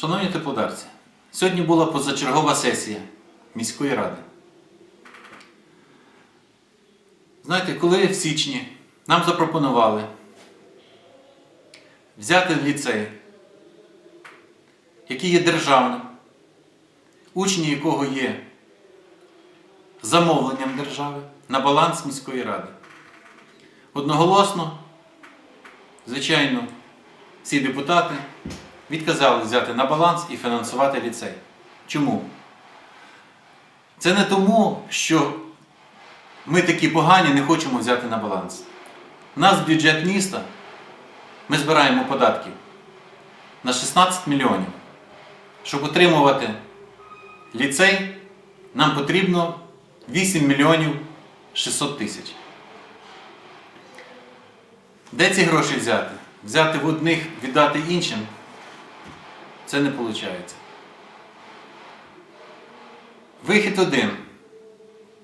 Шановні теплодарці, сьогодні була позачергова сесія міської ради. Знаєте, коли в січні нам запропонували взяти ліцей, який є державним, учні якого є замовленням держави на баланс міської ради. Одноголосно, звичайно, всі депутати відказали взяти на баланс і фінансувати ліцей. Чому? Це не тому, що ми такі погані не хочемо взяти на баланс. У нас бюджет міста, ми збираємо податки на 16 мільйонів. Щоб отримувати ліцей, нам потрібно 8 мільйонів 600 тисяч. Де ці гроші взяти? Взяти в одних, віддати іншим це не виходить. Вихід один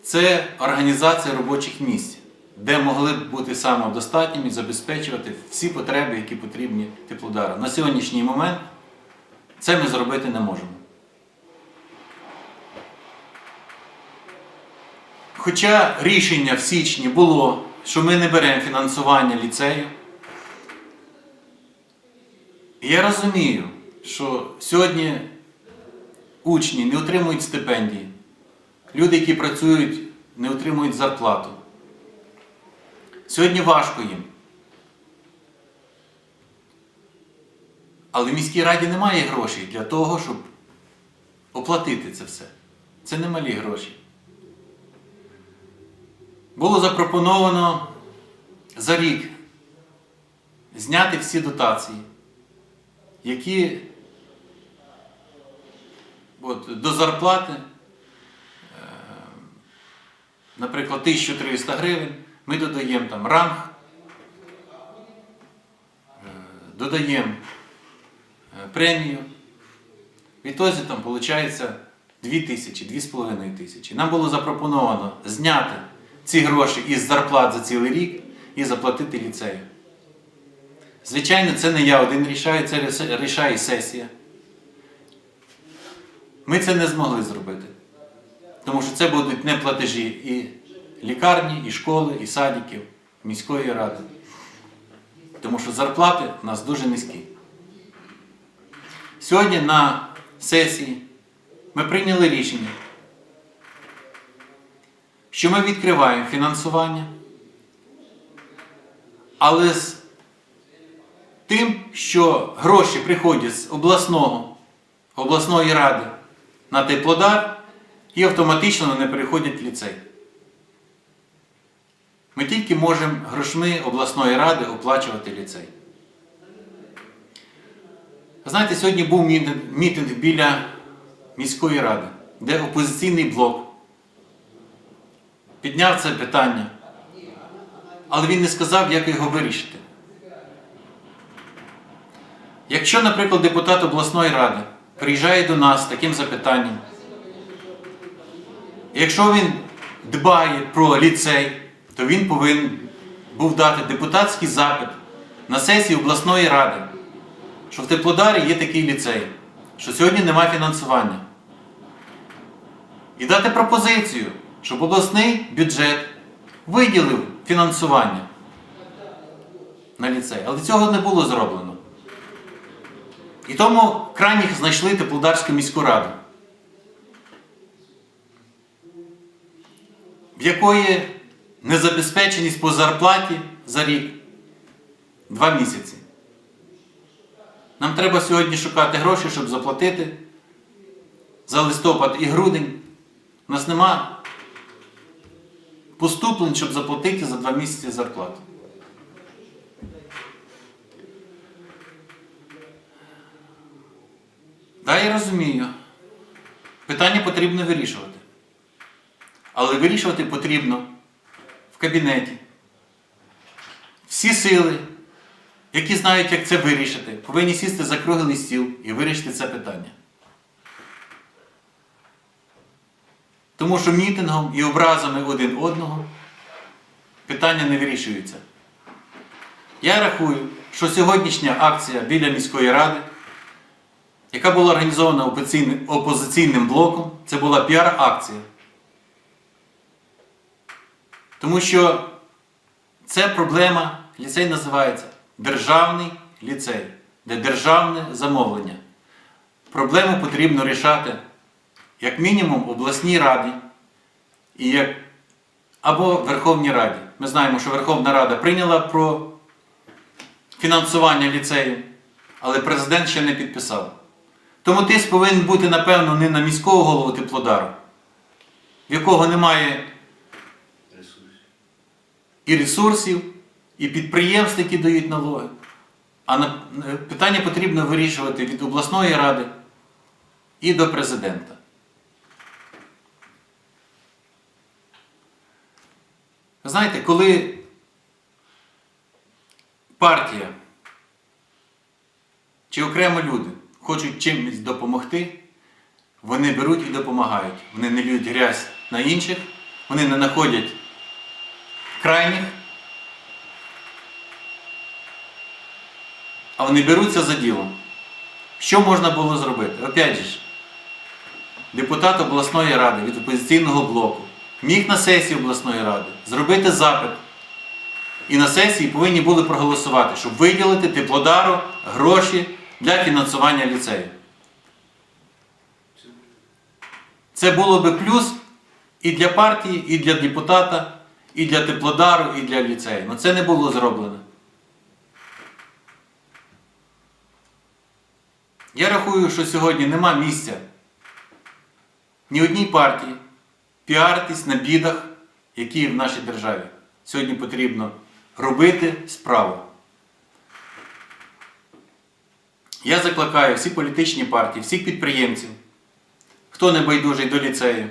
це організація робочих місць, де могли б бути самодостатніми забезпечувати всі потреби, які потрібні теплодарам. На сьогоднішній момент це ми зробити не можемо. Хоча рішення в січні було, що ми не беремо фінансування ліцею, я розумію, що сьогодні учні не отримують стипендії, люди, які працюють, не отримують зарплату. Сьогодні важко їм. Але в міській раді немає грошей для того, щоб оплатити це все. Це не малі гроші. Було запропоновано за рік зняти всі дотації, які от, до зарплати, е, наприклад, 1300 гривень, ми додаємо там ранг, е, додаємо е, премію. Відтоді там виходить 2 тисячі, 2,5 тисячі. Нам було запропоновано зняти ці гроші із зарплат за цілий рік і заплатити ліцею. Звичайно, це не я один рішаю, це рішає сесія. Ми це не змогли зробити. Тому що це будуть не платежі і лікарні, і школи, і садиків, міської ради. Тому що зарплати у нас дуже низькі. Сьогодні на сесії ми прийняли рішення, що ми відкриваємо фінансування, але з тим, що гроші приходять з обласного, обласної ради на теплодар і автоматично вони переходять в ліцей. Ми тільки можемо грошми обласної ради оплачувати ліцей. Знаєте, сьогодні був мітинг, біля міської ради, де опозиційний блок підняв це питання, але він не сказав, як його вирішити. Якщо, наприклад, депутат обласної ради приїжджає до нас з таким запитанням, якщо він дбає про ліцей, то він повинен був дати депутатський запит на сесії обласної ради, що в Теплодарі є такий ліцей, що сьогодні немає фінансування. І дати пропозицію, щоб обласний бюджет виділив фінансування на ліцей. Але цього не було зроблено. І тому крайніх знайшли Теплодарську міську раду, в якої незабезпеченість по зарплаті за рік два місяці. Нам треба сьогодні шукати гроші, щоб заплатити за листопад і грудень. У нас нема поступлень, щоб заплатити за два місяці зарплату. Да, я розумію. Питання потрібно вирішувати. Але вирішувати потрібно в кабінеті. Всі сили, які знають, як це вирішити, повинні сісти за круглий стіл і вирішити це питання. Тому що мітингом і образами один одного питання не вирішуються. Я рахую, що сьогоднішня акція біля міської ради яка була організована опозиційним, блоком, це була піар-акція. Тому що це проблема, ліцей називається Державний ліцей, де державне замовлення. Проблему потрібно рішати як мінімум в обласній раді і як або Верховній Раді. Ми знаємо, що Верховна Рада прийняла про фінансування ліцею, але президент ще не підписав. Тому тиск повинен бути, напевно, не на міського голову Теплодару, в якого немає і ресурсів, і підприємств, які дають налоги. А на, е, питання потрібно вирішувати від обласної ради і до президента. Знаєте, коли партія чи окремо люди хочуть чимось допомогти, вони беруть і допомагають. Вони не льють грязь на інших, вони не знаходять крайніх, а вони беруться за ділом. Що можна було зробити? Опять же, депутат обласної ради від опозиційного блоку міг на сесії обласної ради зробити запит. І на сесії повинні були проголосувати, щоб виділити теплодару гроші для фінансування ліцею. Це було би плюс і для партії, і для депутата, і для теплодару, і для ліцею. Але це не було зроблено. Я рахую, що сьогодні нема місця ні одній партії піаритись на бідах, які є в нашій державі. Сьогодні потрібно робити справу. Я закликаю всі політичні партії, всіх підприємців, хто не байдужий до ліцею,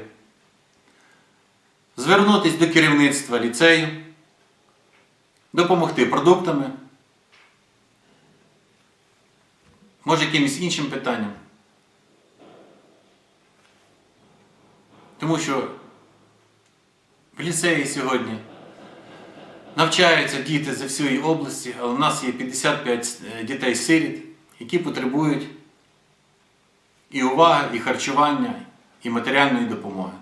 звернутися до керівництва ліцею, допомогти продуктами, може якимось іншим питанням. Тому що в ліцеї сьогодні навчаються діти з всієї області, але в нас є 55 дітей-сиріт, які потребують і уваги, і харчування, і матеріальної допомоги.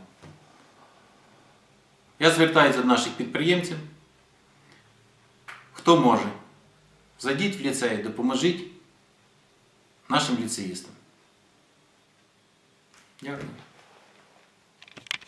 Я звертаюся до наших підприємців. Хто може, зайдіть в ліцей, допоможіть нашим ліцеїстам. Дякую.